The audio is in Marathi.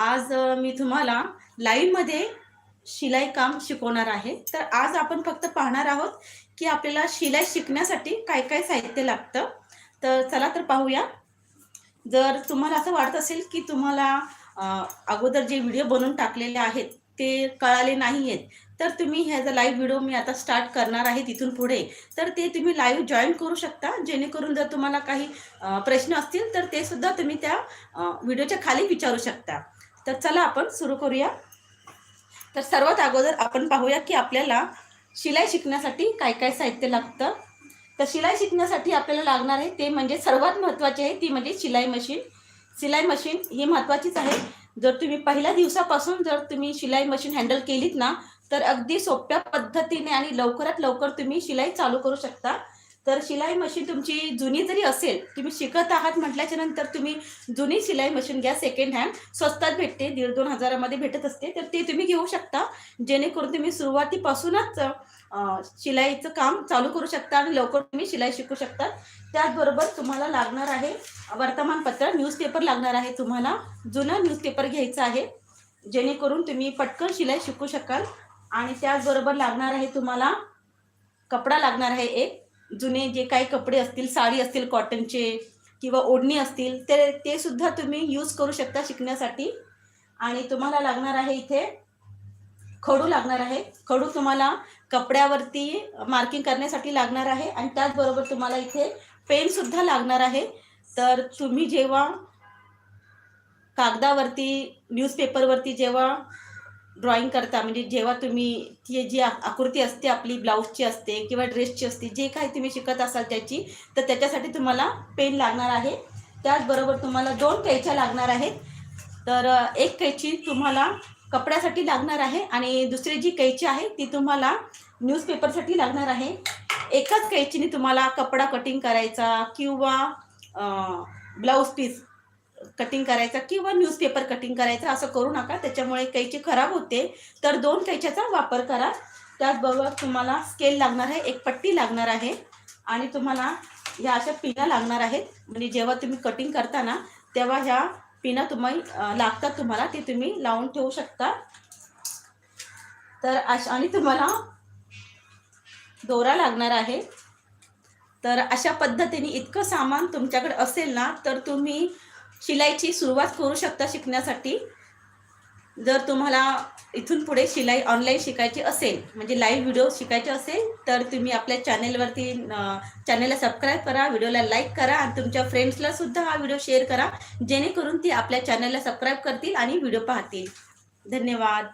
आज मी तुम्हाला लाईव्हमध्ये शिलाई काम शिकवणार आहे. तर आज आपण फक्त पाहणार आहोत की आपल्याला शिलाई शिकण्यासाठी काय काय साहित्य लागतं. तर चला तर पाहूया. जर तुम्हाला असं वाटत असेल की तुम्हाला अगोदर जे व्हिडिओ बनवून टाकलेले आहेत ते कळाले नाही आहेत तर तुम्ही ह्याचा लाईव्ह व्हिडिओ मी आता स्टार्ट करणार आहे तिथून पुढे तर ते तुम्ही लाईव्ह जॉईन करू शकता. जेणेकरून जर तुम्हाला काही प्रश्न असतील तर ते सुद्धा तुम्ही त्या व्हिडिओच्या खाली विचारू शकता. तर चला आपण सुरू करूया. तर सर्वात अगोदर आपण पाहूया की आपल्याला शिलाई शिकण्यासाठी काय काय साहित्य लागतं. तर शिलाई शिकण्यासाठी आपल्याला लागणार आहे ते म्हणजे सर्वात महत्त्वाचे आहे ती म्हणजे शिलाई मशीन. शिलाई मशीन ही महत्त्वाचीच आहे. जर तुम्ही पहिल्या दिवसापासून जर तुम्ही शिलाई मशीन हँडल केलीत ना तर अगदी सोप्या पद्धतीने आणि लवकरात लवकर तुम्ही शिलाई चालू करू शकता. तर शिलाई मशीन तुमची जुनी जरी असेल तुम्ही शिकत आहात म्हटल्याच्या नंतर तुम्ही जुनी शिलाई मशीन घ्या सेकंड हँड स्वस्तात भेटते दीड दोन हजारामध्ये भेटत असते. तर ते तुम्ही घेऊ शकता. जेणेकरून तुम्ही सुरुवातीपासूनच शिलाईचं काम चालू करू शकता आणि लवकर तुम्ही शिलाई शिकू शकता. त्याचबरोबर तुम्हाला लागणार आहे वर्तमानपत्र न्यूजपेपर लागणार आहे तुम्हाला. जुना न्यूजपेपर घ्यायचा आहे. जेणेकरून तुम्ही पटकन शिलाई शिकू शकाल. आणि त्याचबरोबर लागणार आहे तुम्हाला कपडा लागणार आहे एक. जुने जे काही कपडे असतील साडी असतील कॉटनचे किंवा ओढणी असतील ते ते सुद्धा तुम्ही यूज करू शकता शिकण्यासाठी. आणि तुम्हाला लागणार आहे इथे खडू लागणार आहे. खडू तुम्हाला कपड्यावरती मार्किंग करण्यासाठी लागणार आहे आणि त्याचबरोबर तुम्हाला इथे पेनसुद्धा लागणार आहे. तर तुम्ही जेव्हा कागदावरती न्यूजपेपरवरती जेव्हा ड्रॉइंग करता म्हणजे जेव्हा तुम्ही ती जी आ- आकृती असते आपली ब्लाऊजची असते किंवा ड्रेसची असते जे काही तुम्ही शिकत असाल त्याची तर त्याच्यासाठी तुम्हाला पेन लागणार आहे. त्याचबरोबर तुम्हाला दोन कैच्या लागणार आहेत. तर एक कैची तुम्हाला कपड्यासाठी लागणार आहे आणि दुसरी जी कैची आहे ती तुम्हाला न्यूजपेपरसाठी लागणार आहे. एकाच कैचीने तुम्हाला कपडा कटिंग करायचा किंवा ब्लाऊज पीस कटिंग करायचा किंवा न्यूजपेपर कटिंग करायचा असं करू नका. त्याच्यामुळे कैची खराब होते तर दोन कैच्याचा वापर करा. त्याचबरोबर तुम्हाला स्केल लागणार आहे एक पट्टी लागणार आहे आणि तुम्हाला ह्या अशा पिना लागणार आहेत. म्हणजे जेव्हा तुम्ही कटिंग करता ना तेव्हा ह्या पिना तुम्ही लागतात तुम्हाला ते तुम्ही लावून ठेवू शकता. तर अशा आणि तुम्हाला दोरा लागणार आहे. तर अशा पद्धतीने इतकं सामान तुमच्याकडे असेल ना तर तुम्ही शिलाईची सुरुवात करू शकता शिकण्यासाठी. जर तुम्हाला इथून पुढे शिलाई ऑनलाईन शिकायची असेल म्हणजे लाईव्ह व्हिडिओ शिकायचे असेल तर तुम्ही आपल्या चॅनेलवरती चॅनेलला सबस्क्राईब करा व्हिडिओला लाईक करा आणि तुमच्या फ्रेंड्सला सुद्धा हा व्हिडिओ शेअर करा जेणेकरून ती आपल्या चॅनलला सबस्क्राईब करतील आणि व्हिडिओ पाहतील. धन्यवाद.